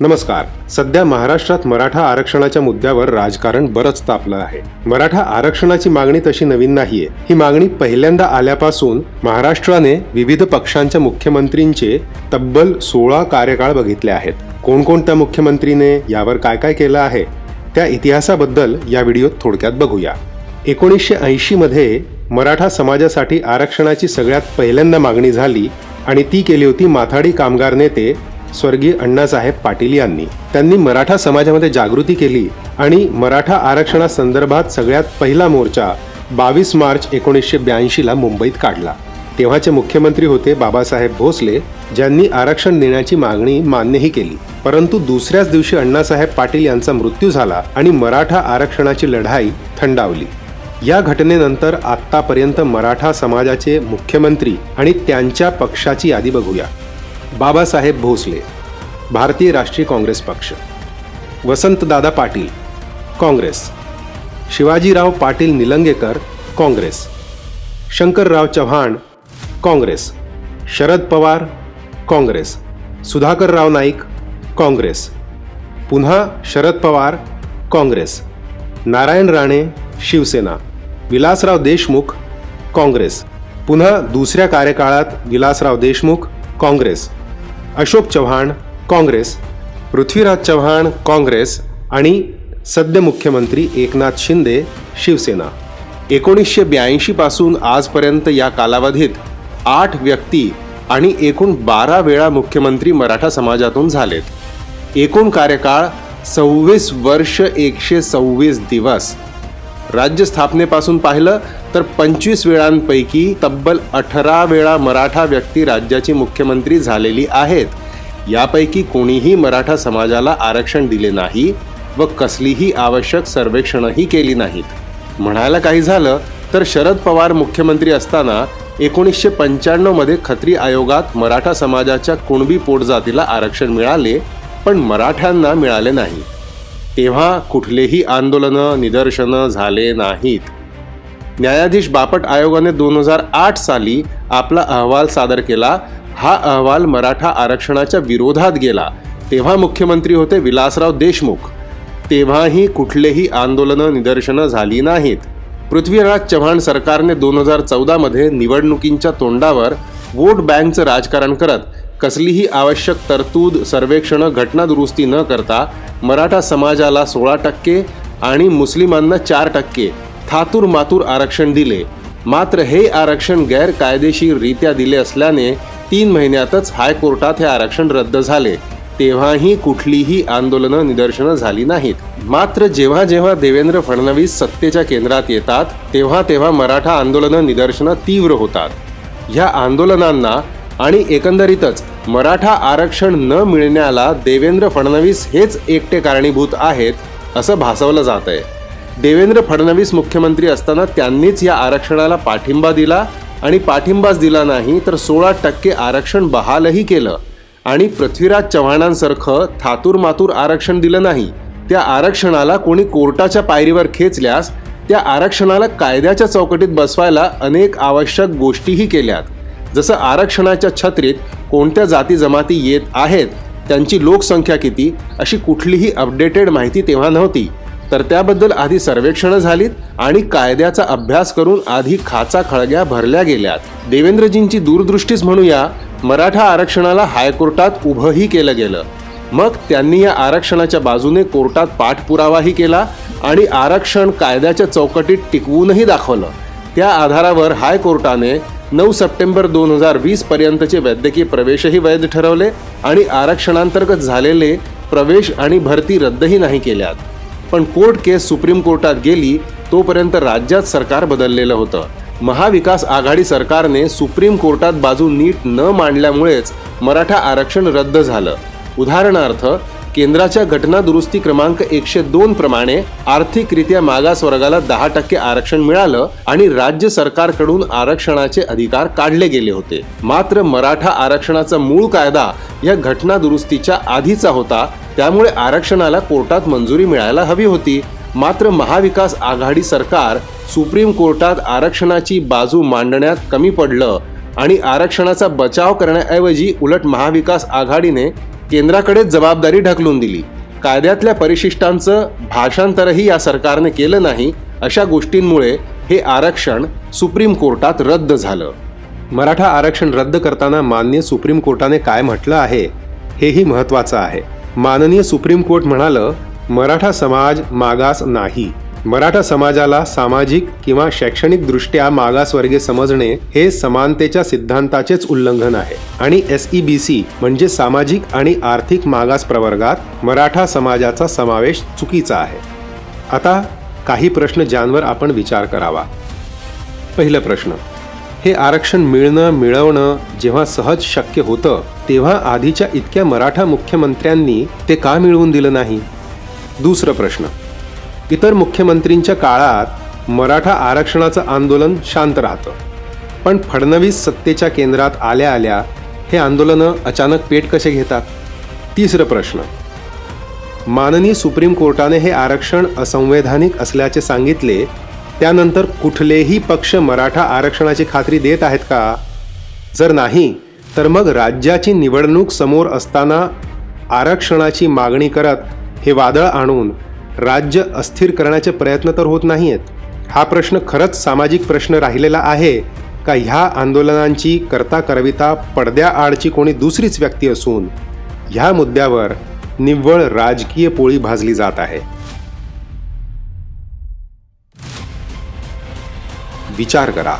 नमस्कार. सध्या महाराष्ट्रात मराठा आरक्षणाच्या मुद्द्यावर राजकारण बरंच तापलं आहे. मराठा आरक्षणाची मागणी तशी नवीन नाहीये. ही मागणी पहिल्यांदा आल्यापासून महाराष्ट्राने विविध पक्षांच्या मुख्यमंत्रींचे तब्बल सोळा कार्यकाळ बघितले आहेत. कोणकोणत्या मुख्यमंत्रीने यावर काय काय केलं आहे त्या इतिहासाबद्दल या व्हिडिओत थोडक्यात बघूया. एकोणीसशे ऐंशी मध्ये मराठा समाजासाठी आरक्षणाची सगळ्यात पहिल्यांदा मागणी झाली आणि ती केली होती माथाडी कामगार नेते स्वर्गीय अण्णासाहेब पाटील यांनी. त्यांनी मराठा समाजामध्ये जागृती केली आणि मराठा आरक्षणासंदर्भात सगळ्यात पहिला मोर्चा बावीस मार्च एकोणीसशे ब्याऐंशीला मुंबईत काढला. तेव्हाचे मुख्यमंत्री होते बाबासाहेब भोसले ज्यांनी आरक्षण देण्याची मागणी मान्यही केली. परंतु दुसऱ्याच दिवशी अण्णासाहेब पाटील यांचा मृत्यू झाला आणि मराठा आरक्षणाची लढाई थंडावली. या घटनेनंतर आत्तापर्यंत मराठा समाजाचे मुख्यमंत्री आणि त्यांच्या पक्षाची यादी बघूया. बाबासाहेब भोसले भारतीय राष्ट्रीय काँग्रेस पक्ष. वसंतदादा पाटील काँग्रेस. शिवाजीराव पाटील निलंगेकर काँग्रेस. शंकरराव चव्हाण काँग्रेस. शरद पवार काँग्रेस. सुधाकरराव नाईक काँग्रेस. पुन्हा शरद पवार काँग्रेस. नारायण राणे शिवसेना. विलासराव देशमुख काँग्रेस. पुन्हा दुसऱ्या कार्यकाळात विलासराव देशमुख काँग्रेस. अशोक चव्हाण काँग्रेस. पृथ्वीराज चव्हाण काँग्रेस. आणि सद्य मुख्यमंत्री एकनाथ शिंदे शिवसेना. एकोणीसशे ब्याऐंशी पासून आजपर्यंत या कालावधीत आठ व्यक्ती आणि एकूण बारा वेळा मुख्यमंत्री मराठा समाजातून झालेत. एकूण कार्यकाळ सव्वीस वर्ष एकशे सव्वीस दिवस. राज्य स्थापनेपासून पाहिलं तर पंचवीस वेळांपैकी तब्बल अठरा वेळा मराठा व्यक्ती राज्याची मुख्यमंत्री झालेली आहेत. यापैकी कोणीही मराठा समाजाला आरक्षण दिले नाही व कसलीही आवश्यक सर्वेक्षणही केली नाहीत. म्हणायला काही झालं तर शरद पवार मुख्यमंत्री असताना एकोणीसशे पंच्याण्णवमध्ये खत्री आयोगात मराठा समाजाच्या कुणबी पोटजातीला आरक्षण मिळाले पण मराठ्यांना मिळाले नाही. तेव्हा कुठलेही आंदोलनं निदर्शनं झाले नाहीत. न्यायाधीश बापट आयोगाने दोन हजार आठ साली आपला अहवाल सादर केला. हा अहवाल मराठा आरक्षणाच्या विरोधात गेला. तेव्हा मुख्यमंत्री होते विलासराव देशमुख. तेव्हाही कुठलेही आंदोलनं निदर्शनं झाली नाहीत. पृथ्वीराज चव्हाण सरकारने दोन हजार चौदामध्ये निवडणुकींच्या तोंडावर वोट बँकचं राजकारण करत कसलीही आवश्यक तरतूद सर्वेक्षणं घटनादुरुस्ती न करता मराठा समाजाला सोळा टक्के आणि मुस्लिमांना चार टक्के थातूर मातूर आरक्षण दिले. मात्र हे आरक्षण गैरकायदेशीररित्या दिले असल्याने तीन महिन्यातच हायकोर्टात हे आरक्षण रद्द झाले. तेव्हाही कुठलीही आंदोलनं निदर्शनं झाली नाहीत. मात्र जेव्हा जेव्हा देवेंद्र फडणवीस सत्तेच्या केंद्रात येतात तेव्हा तेव्हा मराठा आंदोलनं निदर्शनं तीव्र होतात. ह्या आंदोलनांना आणि एकंदरीतच मराठा आरक्षण न मिळण्याला देवेंद्र फडणवीस हेच एकटे कारणीभूत आहेत असं भासवलं जात आहे देवेंद्र फडणवीस मुख्यमंत्री असताना त्यांनीच या आरक्षणाला पाठिंबा दिला आणि पाठिंबाच दिला नाही तर सोळा टक्के आरक्षण बहालही केलं. आणि पृथ्वीराज चव्हाणांसारखं थातूर मातूर आरक्षण दिलं नाही. त्या आरक्षणाला कोणी कोर्टाच्या पायरीवर खेचल्यास त्या आरक्षणाला कायद्याच्या चौकटीत बसवायला अनेक आवश्यक गोष्टीही केल्यात. जसं आरक्षणाच्या छत्रीत कोणत्या जाती जमाती येत आहेत त्यांची लोकसंख्या किती अशी कुठलीही अपडेटेड माहिती तेव्हा नव्हती. तर त्याबद्दल आधी सर्वेक्षणं झालीत आणि कायद्याचा अभ्यास करून आधी खाचा खळग्या भरल्या गेल्यात. देवेंद्रजींची दूरदृष्टीच म्हणूया मराठा आरक्षणाला हायकोर्टात उभंही केलं गेलं. मग त्यांनी या आरक्षणाच्या बाजूने कोर्टात पाठपुरावाही केला आणि आरक्षण कायद्याच्या चौकटीत टिकवूनही दाखवलं. त्या आधारावर हायकोर्टाने नऊ सप्टेंबर दोन हजार वीस पर्यंतचे वैद्यकीय प्रवेशही वैध ठरवले आणि आरक्षणांतर्गत झालेले प्रवेश आणि भरती रद्दही नाही केल्यात. पण कोर्ट केस सुप्रीम कोर्टात गेली तोपर्यंत राज्यात सरकार बदललेलं होतं. महाविकास आघाडी सरकारने सुप्रीम कोर्टात बाजू नीट न मांडल्यामुळेच मराठा आरक्षण रद्द झालं. उदाहरणार्थ केंद्राच्या घटना दुरुस्ती क्रमांक एकशे दोन प्रमाणे आर्थिकरित्या मागास वर्गाला दहा टक्के आरक्षण मिळालं आणि राज्य सरकारकडून आरक्षणाचे अधिकार काढले गेले होते. मात्र मराठा आरक्षणाचा मूळ कायदा या घटना दुरुस्तीच्या आधीचा होता त्यामुळे आरक्षणाला कोर्टात मंजुरी मिळायला हवी होती. मात्र महाविकास आघाडी सरकार सुप्रीम कोर्टात आरक्षणाची बाजू मांडण्यात कमी पडलं आणि आरक्षणाचा बचाव करण्याऐवजी उलट महाविकास आघाडीने केंद्राकडे जबाबदारी ढकलून दिली. कायद्यातल्या परिशिष्टांचं भाषांतरही या सरकारने केलं नाही अशा गोष्टींमुळे हे आरक्षण सुप्रीम कोर्टात रद्द झालं. मराठा आरक्षण रद्द करताना मान्य सुप्रीम कोर्टाने काय म्हटलं आहे हेही महत्त्वाचं आहे. माननीय सुप्रीम कोर्ट म्हणालं मराठा समाज मागास नाही. मराठा समाजाला सामाजिक किंवा शैक्षणिकदृष्ट्या मागासवर्गीय समजणे हे समानतेच्या सिद्धांताचेच उल्लंघन आहे. आणि एस ई बी सी म्हणजे सामाजिक आणि आर्थिक मागास प्रवर्गात मराठा समाजाचा समावेश चुकीचा आहे. आता काही प्रश्न ज्यांवर आपण विचार करावा. पहिला प्रश्न हे आरक्षण मिळणं मिळवणं जेव्हा सहज शक्य होतं तेव्हा आधीच्या इतक्या मराठा मुख्यमंत्र्यांनी ते का मिळवून दिलं नाही? दुसरं प्रश्न. इतर मुख्यमंत्रींच्या काळात मराठा आरक्षणाचं आंदोलन शांत राहतं. पण फडणवीस सत्तेच्या केंद्रात आल्या आल्या हे आंदोलनं अचानक पेट कसे घेतात? तिसरं प्रश्न. माननीय सुप्रीम कोर्टाने हे आरक्षण असंवैधानिक असल्याचे सांगितले त्यानंतर कुठलेही पक्ष मराठा आरक्षणाची खात्री देत आहेत का? जर नाही तर मग राज्याची निवडणूक समोर असताना आरक्षणाची मागणी करत हे वादळ आणून राज्य अस्थिर करण्याचे प्रयत्न तर होत नाही आहेत हा प्रश्न खरंच सामाजिक प्रश्न राहिलेला आहे का ह्या आंदोलनांची करता करविता पडद्याआडची कोणी दुसरीच व्यक्ती असून? ह्या मुद्द्यावर निव्वळ राजकीय पोळी भाजली जात आहे. विचार करा.